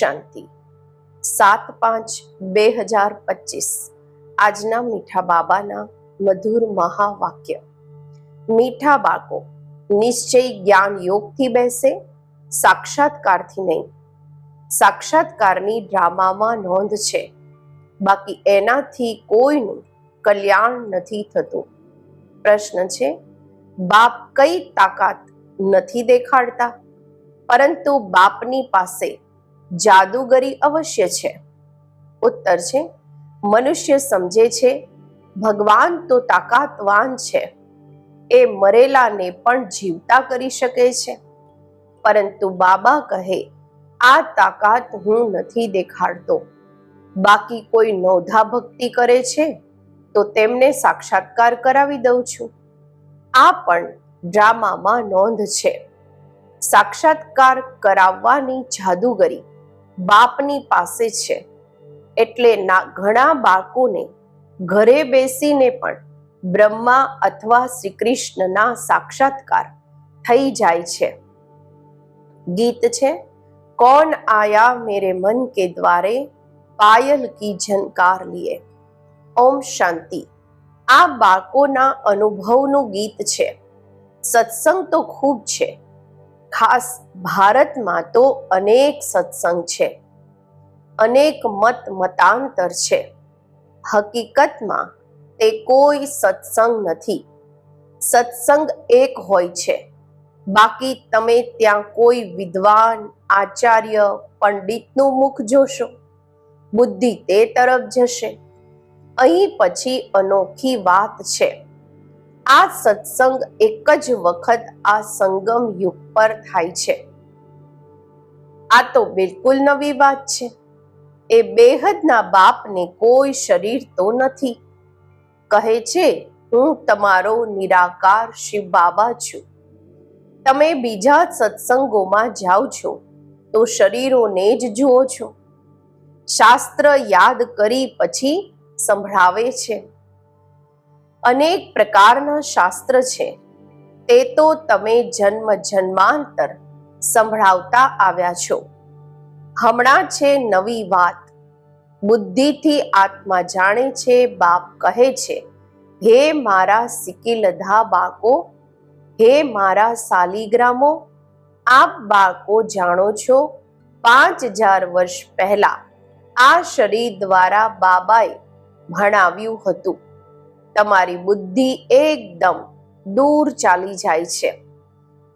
શાંતિ. સાત પાંચ બે હજાર પચીસ. આજના મીઠા બાબાના મધુર મહાવાક્ય. મીઠા બાળકો, નિશ્ચય જ્ઞાન યોગથી બેસે, સાક્ષાત્કારથી નહીં. સાક્ષાત્કારની ડ્રામામાં નોંધ છે. બાકી એનાથી કોઈનું કલ્યાણ નથી થતું. પ્રશ્ન છે, બાપ કઈ તાકાત નથી દેખાડતા? પરંતુ બાપની પાસે જાદુગરી અવશ્ય છે. ઉત્તર છે, મનુષ્ય સમજે છે, ભગવાન તો તાકાતવાન છે. એ મરેલાને પણ જીવતા કરી શકે છે. પરંતુ બાબા કહે, આ તાકાત હું નથી દેખાડતો. બાકી કોઈ નોધા ભક્તિ કરે છે, તો તેમને સાક્ષાત્કાર કરાવી દઉં છું. આ પણ ડ્રામામાં નોંધ છે. સાક્ષાત્કાર કરાવવાની જાદુગરી બાપની પાસે છે. એટલે ના, ઘણા બાળકોને ઘરે બેસીને પણ બ્રહ્મા અથવા શ્રી કૃષ્ણના સાક્ષાત્કાર થઈ જાય છે. ગીત છે, કોણ આયા મેરે મન કે દ્વારે? પાયલ કી ઝનકાર લીએ. ઓમ શાંતિ. આ બાળકોના અનુભવનું ગીત છે. સત્સંગ તો ખૂબ છે ખાસ ભારતમાં તો અનેક સત્સંગ છે. અનેક મત મતાંતર છે. હકીકતમાં તે કોઈ સત્સંગ નથી. સત્સંગ એક હોય છે. બાકી તમે ત્યાં કોઈ વિદ્વાન, આચાર્ય, પંડિતનું મુખ જોશો. બુદ્ધિ તે તરફ જશે. અહીં પછી અનોખી વાત છે. આ સત્સંગ એક જ વખત આ સંગમ યુગ પર થાય છે. આ તો બિલકુલ નવી વાત છે. એ બેહદના બાપને કોઈ શરીર તો નથી. કહે છે, હું તમારો નિરાકાર શિવ બાબા છું. તમે બીજા સત્સંગોમાં જાઓ છો, તો શરીરોને જ જુઓ છો. શાસ્ત્ર યાદ કરી પછી સંભળાવે છે. અનેક પ્રકારના શાસ્ત્ર છે. તે તો તમે જન્મ જન્માંતર સંભળાવતા આવ્યા છો. હમણાં છે નવી વાત. બુદ્ધિથી આત્મા જાણે છે, બાપ કહે છે, હે મારા સિકિલધા બાળકો, હે મારા સાલીગ્રામો, આપ બાકો જાણો છો, પાંચ હજાર વર્ષ પહેલા આ શરીર દ્વારા બાબાએ ભણાવ્યું હતું. તમારી બુદ્ધિ એકદમ દૂર ચાલી જાય છે.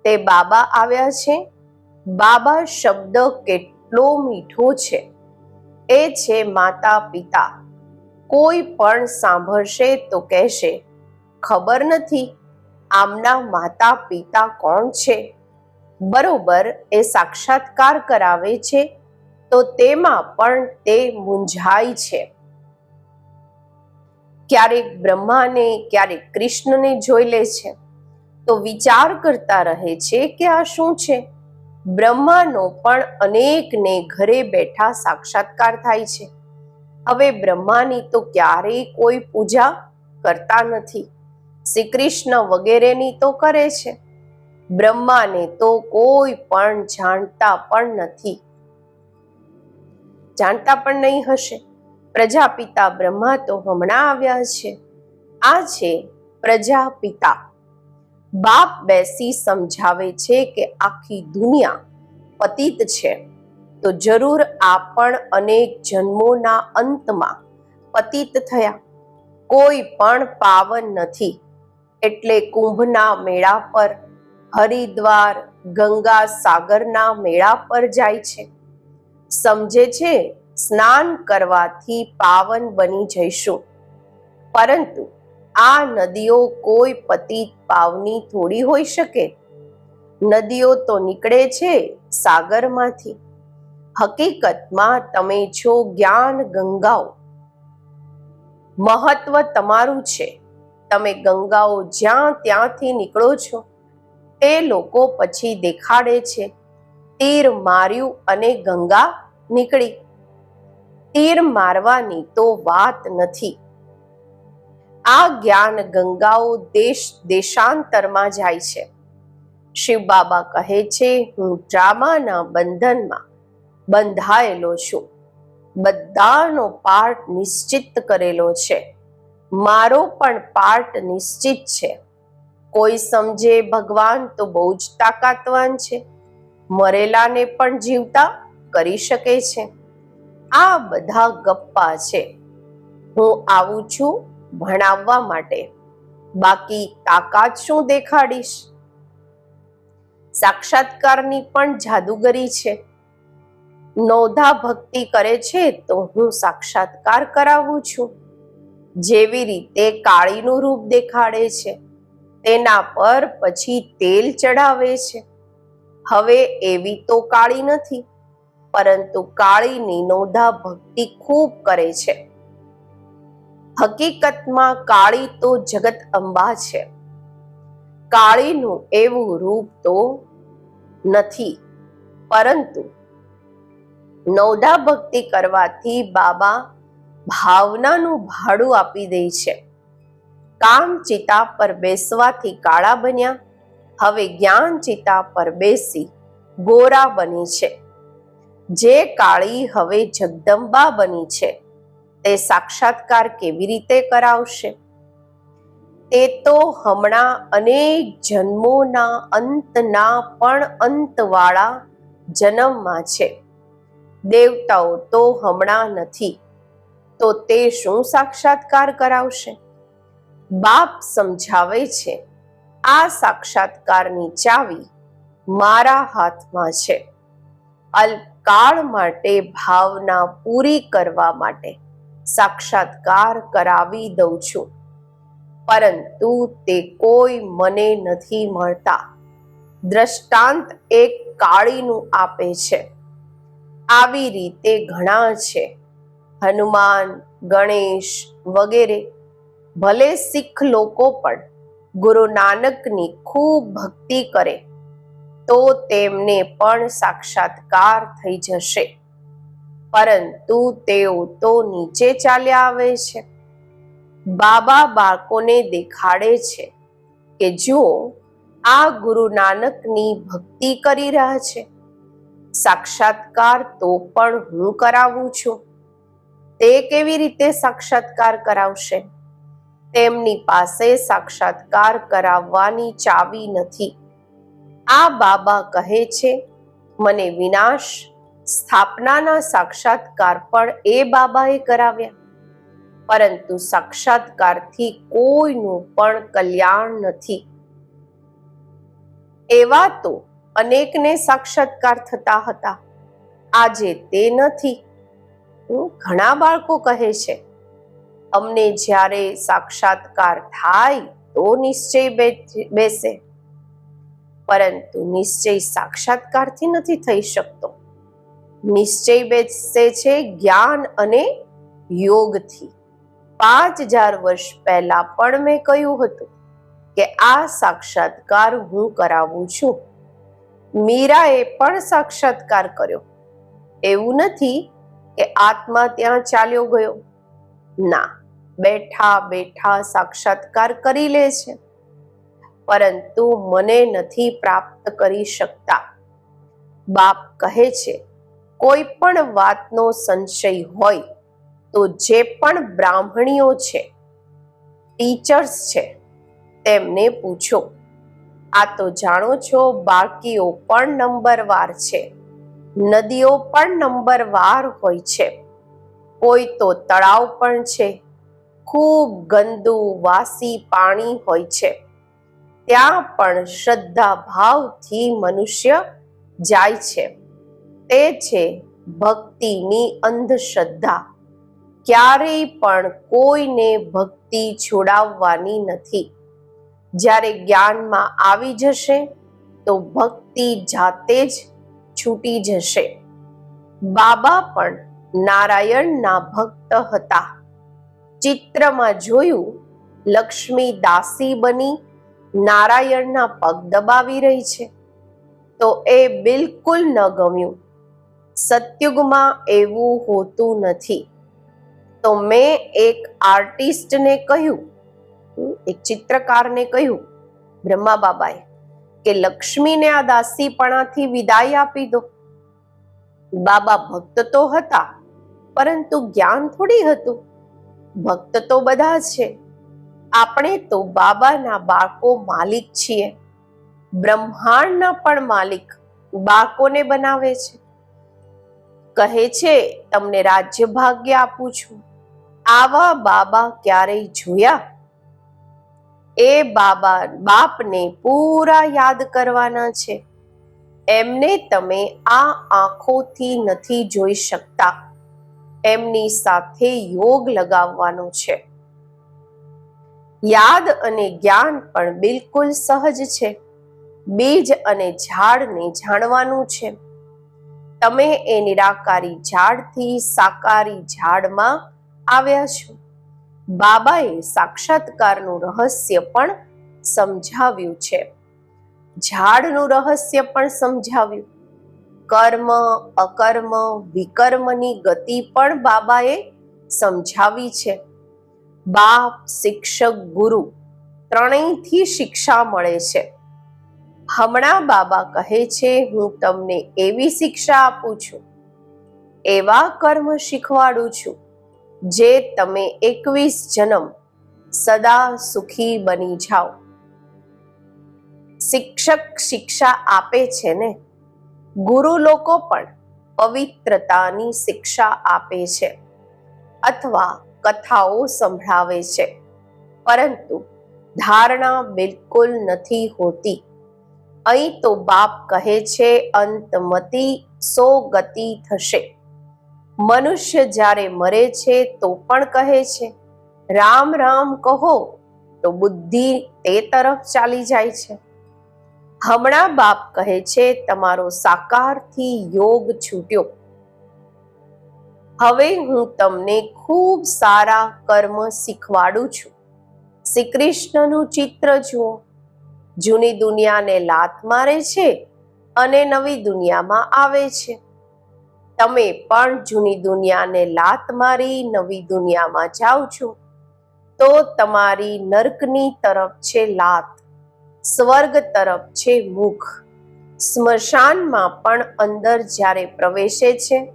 તે બાબા આવ્યા છે. બાબા શબ્દ કેટલો મીઠો છે. એ છે માતા પિતા. કોઈ પણ સાંભળશે તો કહેશે, ખબર નથી, આમના માતા પિતા કોણ છે? બરોબર, એ સાક્ષાત્કાર કરાવે છે, તો તેમાં પણ તે મૂંઝાય છે. ક્યારેક બ્રહ્માને, ક્યારેક કૃષ્ણને જોઈ લે છે. તો વિચાર કરતા રહે છે કે આ શું છે? બ્રહ્માનો પણ અનેકને ઘરે બેઠા સાક્ષાત્કાર થાય છે. હવે બ્રહ્માની તો ક્યારેય કોઈ પૂજા કરતા નથી. શ્રી કૃષ્ણ વગેરેની તો કરે છે. બ્રહ્માને તો કોઈ પણ જાણતા પણ નથી. જાણતા પણ નહીં હશે. પ્રજાપિતા બ્રહ્મા તો હમણાં આવ્યા છે. આ છે પ્રજાપિતા. બાપ બેસી સમજાવે છે કે આખી દુનિયા પતિત છે. તો જરૂર આ પણ અનેક જન્મોના અંતમાં પતિત થયા. કોઈ પણ પાવન નથી. એટલે કુંભના મેળા પર, હરિદ્વાર, ગંગા સાગરના મેળા પર જાય છે. સમજે છે સ્નાન કરવાથી પાવન બની જઈશું. પરંતુ આ નદીઓ કોઈ પતિત પાવની થોડી હોઈ શકે? નદીઓ તો નીકળે છે સાગરમાંથી. હકીકતમાં તમે છો જ્ઞાન ગંગાઓ. મહત્વ તમારું છે. તમે ગંગાઓ જ્યાં ત્યાંથી નીકળો છો, તે લોકો પછી દેખાડે છે. તીર માર્યું અને ગંગા નીકળી. તીર મારવાની તો વાત નથી. આ જ્ઞાન ગંગાઓ દેશ, દેશાંતરમાં જાય છે. શિવ બાબા કહે છે, હું ડ્રામાના બંધનમાં બંધાયેલો છું. બધાનો પાર્ટ નિશ્ચિત કરેલો છે. મારો પણ પાર્ટ નિશ્ચિત છે. કોઈ સમજે ભગવાન તો બહુ જ તાકાતવાન છે. મરેલાને પણ જીવતા કરી શકે છે. આ બધા ગપ્પા છે. હું આવું છું ભણાવવા માટે. બાકી તાકાત શું દેખાડીશ? સાક્ષાત્કારની પણ જાદુગરી છે. નોધા ભક્તિ કરે છે તો હું સાક્ષાત્કાર કરાવું છું. જેવી રીતે કાળીનું રૂપ દેખાડે છે, તેના પર પછી તેલ ચડાવે છે. હવે એવી તો કાળી નથી. પરંતુ કાળીની નોધા ભક્તિ ખૂબ કરે છે. હકીકતમાં કાળી તો જગત અંબા છે. કાળીનું એવું રૂપ તો નથી, પરંતુ નવધા ભક્તિ કરવાથી બાબા ભાવનાનું ભાડું આપી દે છે. કામ ચિતા પર બેસવાથી કાળા બન્યા, હવે જ્ઞાન ચિતા પર બેસી ગોરા બની છે. જે કાળી હવે જગદંબા બની છે, તે સાક્ષાત્કાર કેવી રીતે કરાવશે? તે તો હમણાં અનેક જન્મોના અંતના પણ અંતવાળા જન્મમાં છે. દેવતાઓ તો હમણાં નથી, તો તે શું સાક્ષાત્કાર કરાવશે? બાપ સમજાવે છે, આ સાક્ષાત્કારની ચાવી મારા હાથમાં છે. અલ્પકાળ માટે ભાવના પૂરી કરવા માટે સાક્ષાત્કાર કરાવી દઉં છું. પરંતુ તે કોઈ મને નથી મળતા. દ્રષ્ટાંત એક કાળીનું આપે છે. આવી રીતે ઘણા છે. હનુમાન, ગણેશ વગેરે. ભલે શીખ લોકો પણ ગુરુ નાનકની ખૂબ ભક્તિ કરે. તો તેમને પણ સાક્ષાત્કાર થઈ જશે. પરંતુ તેઓ તો નીચે ચાલ્યા આવે છે. બાબા બાળકોને દેખાડે છે કે જો આ ગુરુ નાનકની ભક્તિ કરી રહ્યા છે, સાક્ષાત્કાર તો પણ હું કરાવું છું. તે કેવી રીતે સાક્ષાત્કાર કરાવશે? તેમની પાસે સાક્ષાત્કાર કરાવવાની ચાવી નથી. આ બાબા કહે છે, મને વિનાશ, સ્થાપનાના સાક્ષાત્કાર પણ એ બાબાએ કરાવ્યા. પરંતુ સાક્ષાત્કારથી કોઈનું પણ કલ્યાણ નથી. એવા તો અનેકને સાક્ષાત્કાર થતા હતા. આજે તે નથી. ઘણા બાળકો કહે છે, અમને જ્યારે સાક્ષાત્કાર થાય તો નિશ્ચય બેસે. પરંતુ નિશ્ચય સાક્ષાત્કારથી નથી થઈ શકતો. નિશ્ચય બેસે છે જ્ઞાન અને યોગથી. પાંચ હજાર વર્ષ પહેલા પણ મેં કહ્યું હતું કે આ સાક્ષાત્કાર હું કરાવું છું. મીરાએ પણ સાક્ષાત્કાર કર્યો. એવું નથી કે આત્મા ત્યાં ચાલ્યો ગયો. ના, બેઠા બેઠા સાક્ષાત્કાર કરી લે છે. પરંતુ મને નથી પ્રાપ્ત કરી શકતા. બાપ કહે છે, કોઈ પણ વાતનો સંશય હોય તો જે પણ બ્રાહ્મણીઓ છે, ટીચર્સ છે, તેમને પૂછો. આ તો જાણો છો બાકીઓ પણ નંબરવાર છે, નદીઓ પણ નંબરવાર હોય છે. કોઈ તો તળાવ પણ છે, ખૂબ ગંદુ વાસી પાણી હોય છે. ત્યાં પણ શ્રદ્ધા ભાવથી મનુષ્ય જાય છે. તે છે ભક્તિની અંધશ્રદ્ધા. ક્યારેય પણ કોઈને ભક્તિ છોડાવવાની નથી. જ્યારે જ્ઞાનમાં આવી જશે, તો ભક્તિ જાતે જ છૂટી જશે. બાબા પણ નારાયણના ભક્ત હતા. ચિત્રમાં જોયું લક્ષ્મી દાસી બની નારાયણના પગ દબાવી રહી છે. તો એ બિલકુલ ન ગમ્યું. સત્યુગમાં એવું હોતું નથી. તો મેં એક આર્ટિસ્ટને કહ્યું એક ચિત્રકારને કહ્યું બ્રહ્મા બાબાએ કે લક્ષ્મીને આ દાસીપણાથી વિદાય આપી દો. બાબા ભક્ત તો હતા, પરંતુ જ્ઞાન થોડી હતું. ભક્ત તો બધા છે. આપણે તો બાબાના બાળકો માલિક છીએ. બ્રહ્માંડના પણ માલિક બાળકોને બનાવે છે. કહે છે, તમને રાજ્ય ભાગ્ય આપું છું. આવા બાબા ક્યારેય જોયા? એ બાબા બાપને પૂરા યાદ કરવાના છે. એમને તમે આ આંખોથી નથી જોઈ શકતા. એમની સાથે યોગ લગાવવાનો છે. યાદ અને જ્ઞાન પણ બિલકુલ સહજ છે. બીજ અને ઝાડને જાણવાનું છે. તમે એ નિરાકારી ઝાડથી સાકારી ઝાડમાં આવ્યા છો. બાબાએ સાક્ષાત્કારનું રહસ્ય પણ સમજાવ્યું છે. ઝાડનું રહસ્ય પણ સમજાવ્યું. કર્મ, અકર્મ, વિકર્મની ગતિ પણ બાબાએ સમજાવી છે. બાપ, શિક્ષક, ગુરુ ત્રણેયથી શિક્ષા મળે છે. હમણાં બાબા કહે છે, હું તમને એવી શિક્ષા આપું છું, એવા કર્મ શીખવાડું છું, જે તમે એકવીસ જન્મ સદા સુખી બની જાઓ. શિક્ષક શિક્ષા આપે છે ને? ગુરુ લોકો પણ પવિત્રતાની શિક્ષા આપે છે. અથવા કથાઓ સંભળાવે છે. પરંતુ ધારણા બિલકુલ નથી હોતી. અહીં તો બાપ કહે છે, અંતમતી સો ગતિ થશે. મનુષ્ય જ્યારે મરે છે તો પણ કહે છે, રામ રામ કહો. તો બુદ્ધિ તે તરફ ચાલી જાય છે. હમણાં બાપ કહે છે, તમારો સાકારથી યોગ છૂટ્યો. હવે હું તમને ખૂબ સારા કર્મ શીખવાડું છું. શ્રી કૃષ્ણનું ચિત્ર જુઓ. જૂની દુનિયાને લાત મારે છે અને નવી દુનિયામાં આવે છે. તમે પણ જૂની દુનિયાને લાત મારી નવી દુનિયામાં જાઓ છો. તો તમારી નર્કની તરફ છે લાત, સ્વર્ગ તરફ છે મુખ. સ્મશાનમાં પણ અંદર જ્યારે પ્રવેશે છે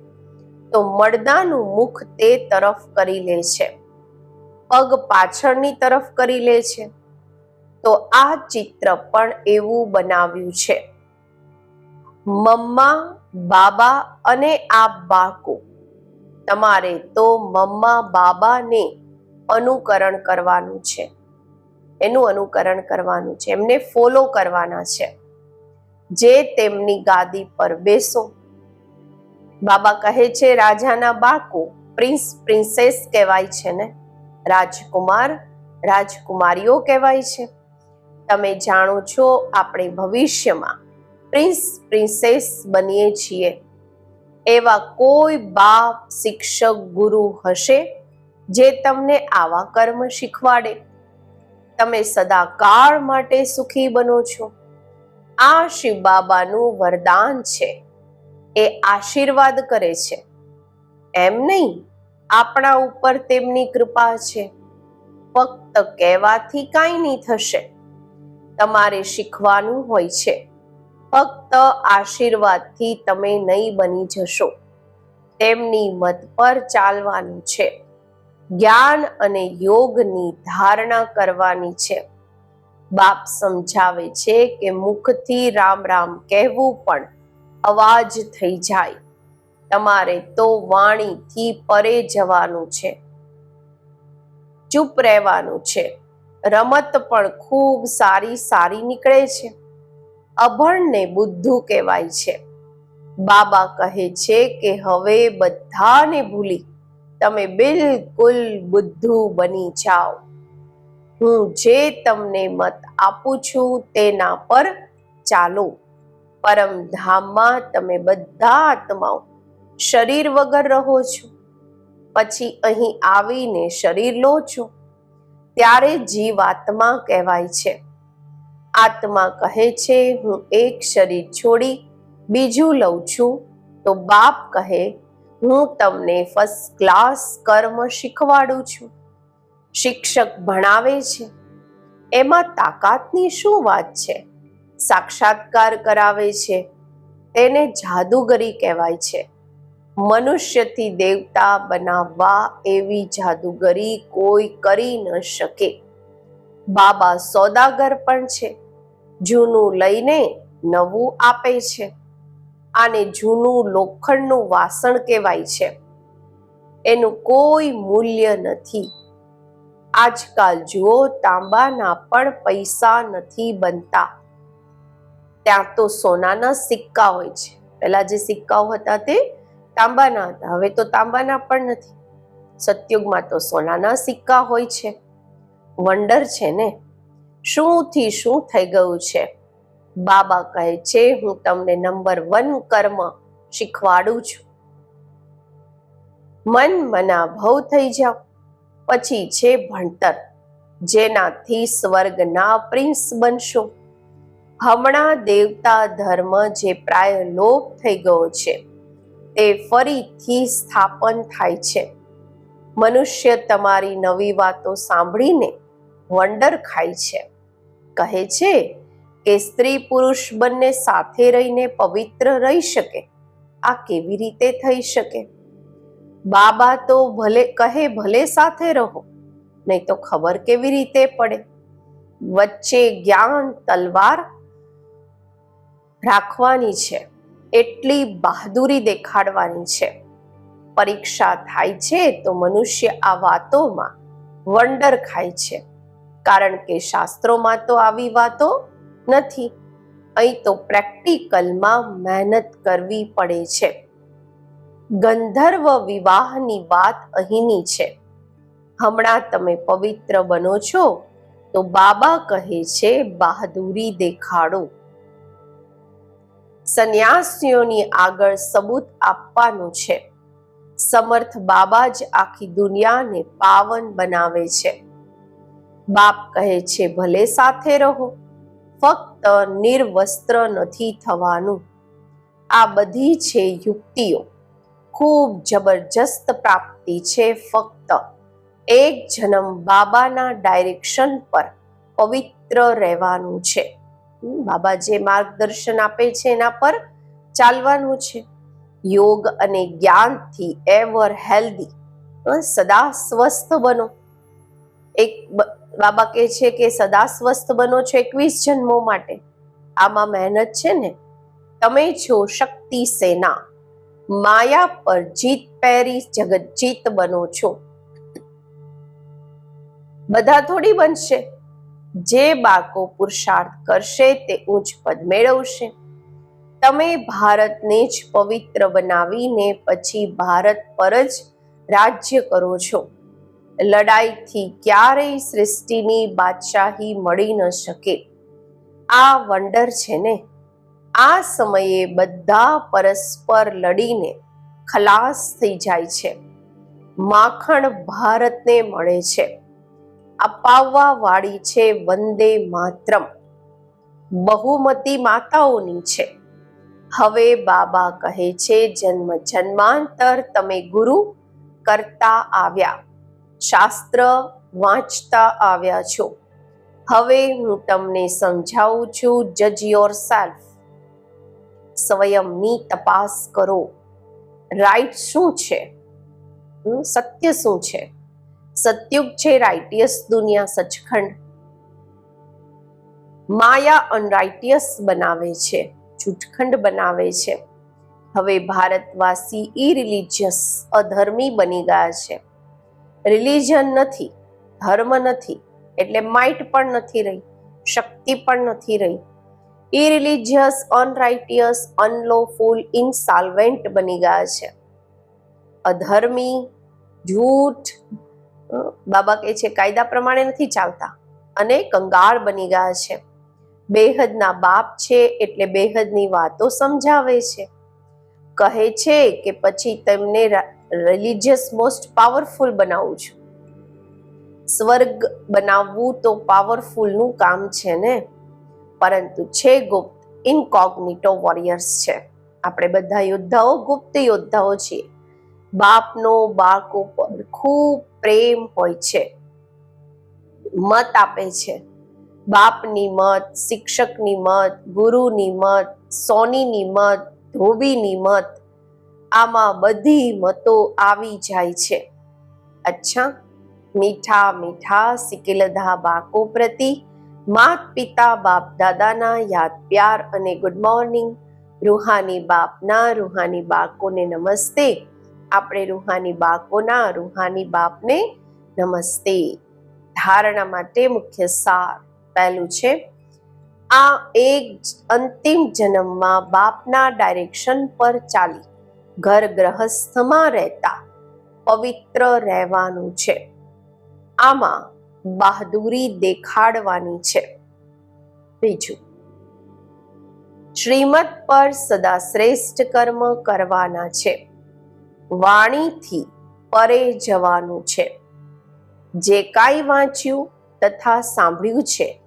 તો મળદાનું મુખ તે તરફ કરી લે છે. પગ પાછળની તરફ કરી લે છે. તો આ ચિત્ર પણ એવું બનાવ્યું છે. મમ્મા, બાબા અને આ બાકુ તમારે તો મમ્મા, બાબાને અનુકરણ કરવાનું છે. એનું અનુકરણ કરવાનું છે. એમને ફોલો કરવાના છે. જે તેમની ગાદી પર બેસો. બાબા કહે છે, રાજાના બાકો પ્રિન્સ, પ્રિન્સેસ કહેવાય છે ને? રાજકુમાર, રાજકુમારીઓ કહેવાય છે. તમે જાણો છો, આપણે ભવિષ્યમાં પ્રિન્સ, પ્રિન્સેસ બનીએ છીએ. એવા કોઈ બાપ, શિક્ષક, ગુરુ હશે જે તમને આવા કર્મ શીખવાડે. તમે સદાકાળ માટે સુખી બનો છો. આ શિવ બાબાનું વરદાન છે. એ આશીર્વાદ કરે છે. એમ નહીં, આપણા ઉપર તેમની કૃપા છે. ફક્ત કહેવાથી કાંઈ નહીં થશે. તમારે શીખવાનું હોય છે. ફક્ત આશીર્વાદથી તમે નહીં બની જશો. તેમની મત પર ચાલવાનું છે. જ્ઞાન અને યોગની ધારણા કરવાની છે. બાપ સમજાવે છે કે મુખથી રામ રામ કહેવું પણ અવાજ થઈ જાય. તમારે તો વાણીથી પરે જવાનું છે. ચૂપ રહેવાનું છે. રમત પણ ખૂબ સારી સારી નીકળે છે. અભણને બુદ્ધુ કહેવાય છે. બાબા કહે છે કે હવે બધાને ભૂલી તમે બિલકુલ બુદ્ધુ બની જાઓ. હું જે તમને મત આપું છું તેના પર ચાલો. પરમધામમાં તમે બધા આત્માઓ શરીર વગર રહો છો. પછી અહીં આવીને શરીર લો છો. ત્યારે જીવાત્મા કહેવાય છે. આત્મા કહે છે, હું એક શરીર છોડી બીજું લઉં છું. તો બાપ કહે, હું તમને ફર્સ્ટ ક્લાસ કર્મ શીખવાડું છું. શિક્ષક ભણાવે છે. એમાં તાકાતની શું વાત છે? સાક્ષાત્કાર કરાવે છે. તેને જાદુગરી કહેવાય છે. મનુષ્યથી દેવતા બનાવવા એવી જાદુગરી કોઈ કરી ન શકે. બાબા સોદાગર પણ છે. જૂનું લઈને નવું આપે છે. આને જૂનું લોખંડનું વાસણ કહેવાય છે. એનું કોઈ મૂલ્ય નથી. આજકાલ જુઓ તાંબાના પણ પૈસા નથી બનતા. ત્યાં તો સોનાના સિક્કા હોય છે. પહેલા જે સિક્કાઓ હતા તે તાંબાના હતા. હવે તો તાંબાના પણ નથી. સતયુગમાં તો સોનાના સિક્કા હોય છે. વંડર છે ને? શું થી શું થઈ ગયું છે? બાબા કહે છે, હું તમને નંબર વન કર્મ શીખવાડું છું. મન મના ભવ થઈ જાઓ. પછી છે ભણતર. જેનાથી સ્વર્ગના પ્રિન્સ બનશો. હમણાં દેવતા ધર્મ જે પ્રાય લોપ થઈ ગયો છે, તે ફરીથી સ્થાપન થાય છે. મનુષ્ય તમારી નવી વાતો સાંભળીને વંડર ખાય છે. કહે છે કે સ્ત્રી પુરુષ બંને સાથે રહીને પવિત્ર રહી શકે, આ કેવી રીતે થઈ શકે? બાબા તો ભલે કહે ભલે સાથે રહો, નહીં તો ખબર કેવી રીતે પડે? વચ્ચે જ્ઞાન તલવાર રાખવાની છે. એટલી બહાદુરી દેખાડવાની છે. પરીક્ષા થાય છે તો મનુષ્ય આ વાતોમાં વંડર ખાય છે. કારણ કે શાસ્ત્રોમાં તો આવી વાતો નથી. અહીં તો પ્રેક્ટિકલમાં મહેનત કરવી પડે છે. ગંધર્વ વિવાહની વાત અહીંની છે. હમણાં તમે પવિત્ર બનો છો તો બાબા કહે છે, બહાદુરી દેખાડો. સંન્યાસીઓની આગળ સબૂત આપવાનું છે. સમર્થ બાબા જ આખી દુનિયાને પાવન બનાવે છે. બાપ કહે છે, ભલે સાથે રહો, ફક્ત નિર્વસ્ત્ર નથી થવાનું. આ બધી છે યુક્તિઓ. ખૂબ જબરજસ્ત પ્રાપ્તિ છે ફક્ત. એક જન્મ બાબાના ડાયરેક્શન પર પવિત્ર રહેવાનું છે. બાબા જે માર્ગદર્શન આપે છે એના પર ચાલવાનું છે. યોગ અને જ્ઞાનથી એવર હેલ્ધી સદા સ્વસ્થ બનો. એક બાબા કહે છે કે સદા સ્વસ્થ બનો છો એકવીસ જન્મો માટે. આમાં મહેનત છે ને? તમે છો શક્તિ સેના. માયા પર જીત પહેરી જગત જીત બનો છો. બધા થોડી બનશે. જે બાળકો પુરુષાર્થ કરશે તે ઉચ્ચ પદ મેળવશે. તમે ભારતને જ પવિત્ર બનાવીને પછી ભારત પર જ રાજ્ય કરો છો. લડાઈથી ક્યારેય સૃષ્ટિની બાદશાહી મળી ન શકે. આ વંડર છે ને? આ સમયે બધા પરસ્પર લડીને ખલાસ થઈ જાય છે. માખણ ભારતને મળે છે. અપાવવા વાળી છે, વંદે માતરમ. બહુમતી માતાઓની છે. હવે બાબા કહે છે, જન્મ જન્માંતર તમે ગુરુ કરતા આવ્યા. શાસ્ત્ર વાંચતા આવ્યા છો. હવે હું તમને સમજાવું છું જજ યોર સેલ્ફ સ્વયંની તપાસ કરો. રાઈટ શું છે? સત્ય શું છે? સત્યુગ છે, રાઇટિયસ દુનિયા સચખંડ. માયા અનરાઇટિયસ બનાવે છે, જૂઠખંડ બનાવે છે. હવે ભારતવાસી ઇરિલિજિયસ અધર્મી બની ગયા છે. રિલિજન નથી, ધર્મ નથી, એટલે માઇટ પણ નથી રહી, શક્તિ પણ નથી રહી. ઇરિલિજિયસ અનરાઇટિયસ, અનલોફુલ, ઇનસાલ્વેન્ટ બની ગયા છે. અધર્મી, જૂઠ બાબા કહે છે, કાયદા પ્રમાણે નથી ચાલતા અને કંગાળ બની ગયા છે. બેહદના બાપ છે એટલે બેહદની વાતો સમજાવે છે. કહે છે કે પછી તેમને રિલિજિયસ મોસ્ટ પાવરફુલ બનાવું છું. સ્વર્ગ બનાવવું તો પાવરફુલનું કામ છે ને? પરંતુ છે ગુપ્ત ઇનકોગ્નિટો વોરિયર્સ છે. આપણે બધા યોદ્ધાઓ ગુપ્ત યોદ્ધાઓ છીએ. બાપનો બાળકો પર ખૂબ પ્રેમ હોય છે. મત આપે છે. બાપની મત, શિક્ષકની મત, ગુરુની મત, સોનીની મત, ધોબીની મત, આમાં બધી મતો આવી જાય છે. અચ્છા, મીઠા મીઠા સિકેલધા બાકો પ્રતિ, માત પિતા બાપ દાદાના યાદ પ્યાર અને ગુડ મોર્નિંગ રૂહાની બાપના રૂહાની બાકોને નમસ્તે. આપણે રૂહાની બાકોના રૂહાની બાપને નમસ્તે. ધારણા માટે મુખ્ય સાર પહેલું છે, આ એક અંતિમ જન્મમાં બાપના ડાયરેક્શન પર ચાલી ઘર ગ્રહસ્થમાં રહેતા પવિત્ર રહેવાનું છે. આમાં બહાદુરી દેખાડવાની છે. બીજું શ્રીમત પર સદા શ્રેષ્ઠ કર્મ કરવાના છે. વાણીથી પરે જવાનું છે. જે કાંઈ વાંચ્યું તથા સાંભળ્યું છે,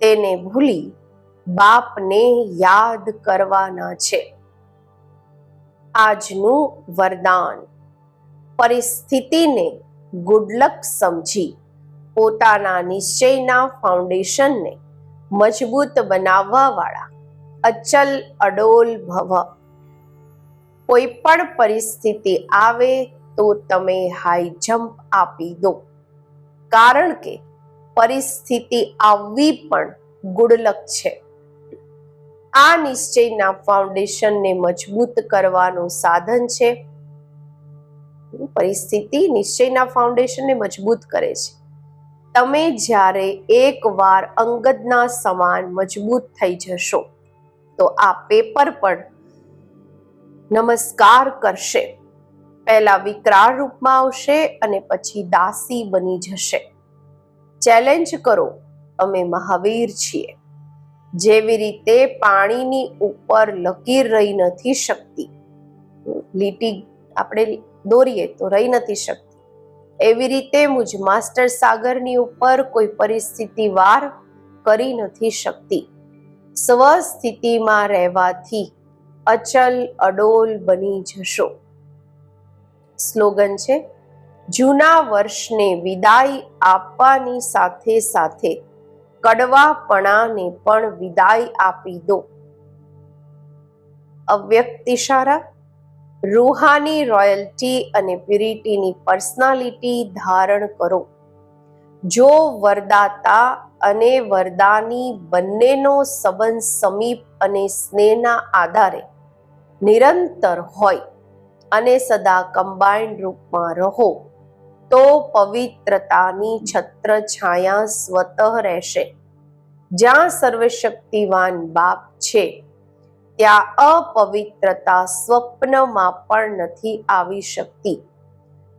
તેને ભૂલી બાપને યાદ કરવાના છે. આજનું વરદાન. પરિસ્થિતિને ગુડલક સમજી પોતાના નિશ્ચયના ફાઉન્ડેશનને મજબૂત બનાવવાવાળા અચલ અડોલ ભવ કોઈ પણ પરિસ્થિતિ આવે તો તમે હાઈ જમ્પ આપી દો. કારણ કે પરિસ્થિતિ આવવી પણ ગુડલક છે. આ નિશ્ચયના ફાઉન્ડેશનને મજબૂત કરવાનું સાધન છે. પરિસ્થિતિ નિશ્ચયના ફાઉન્ડેશનને મજબૂત કરે છે. તમે જ્યારે એકવાર અંગદના સમાન મજબૂત થઈ જશો, તો આ પેપર પણ નમસ્કાર કરશે. પહેલા વિકરાળ રૂપમાં આવશે અને પછી દાસી બની જશે. ચેલેન્જ કરો, અમે મહાવીર છીએ. જેવી રીતે પાણીની ઉપર લકીર રહી નથી શકતી. લીટી આપણે દોરીએ તો રહી નથી શકતી. એવી રીતે મુજ માસ્ટર સાગરની ઉપર કોઈ પરિસ્થિતિ વાર કરી નથી શકતી. સ્વસ્થિતિમાં રહેવાથી અચલ, અડોલ બની જશો. સ્લોગન છે, જૂના વર્ષને વિદાય આપવાની સાથે સાથે કડવાપણાને પણ વિદાય આપી દો. અવ્યક્ત ઇશારા રૂહાની રોયલ્ટી અને પ્યુરિટીની પર્સનાલિટી ધારણ કરો. જો વરદાતા અને વરદાની બંનેનો સંબંધ સમીપ અને સ્નેહના આધારે નિરંતર હોય અને સદા કમ્બાઇન્ડ રૂપમાં રહો, તો પવિત્રતાની છત્ર છાયા સ્વતઃ રહેશે. જ્યાં સર્વશક્તિવાન બાપ છે, ત્યાં અપવિત્રતા સ્વપ્નમાં પણ નથી આવી શકતી.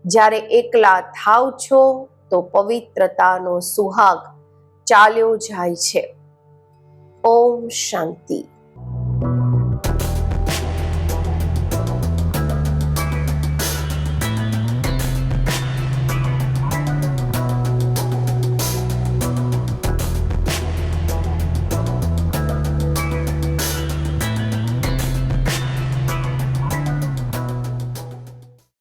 જ્યારે એકલા થાવ છો, તો પવિત્રતાનો સુહાગ ચાલ્યો જાય છે. ઓમ શાંતિ.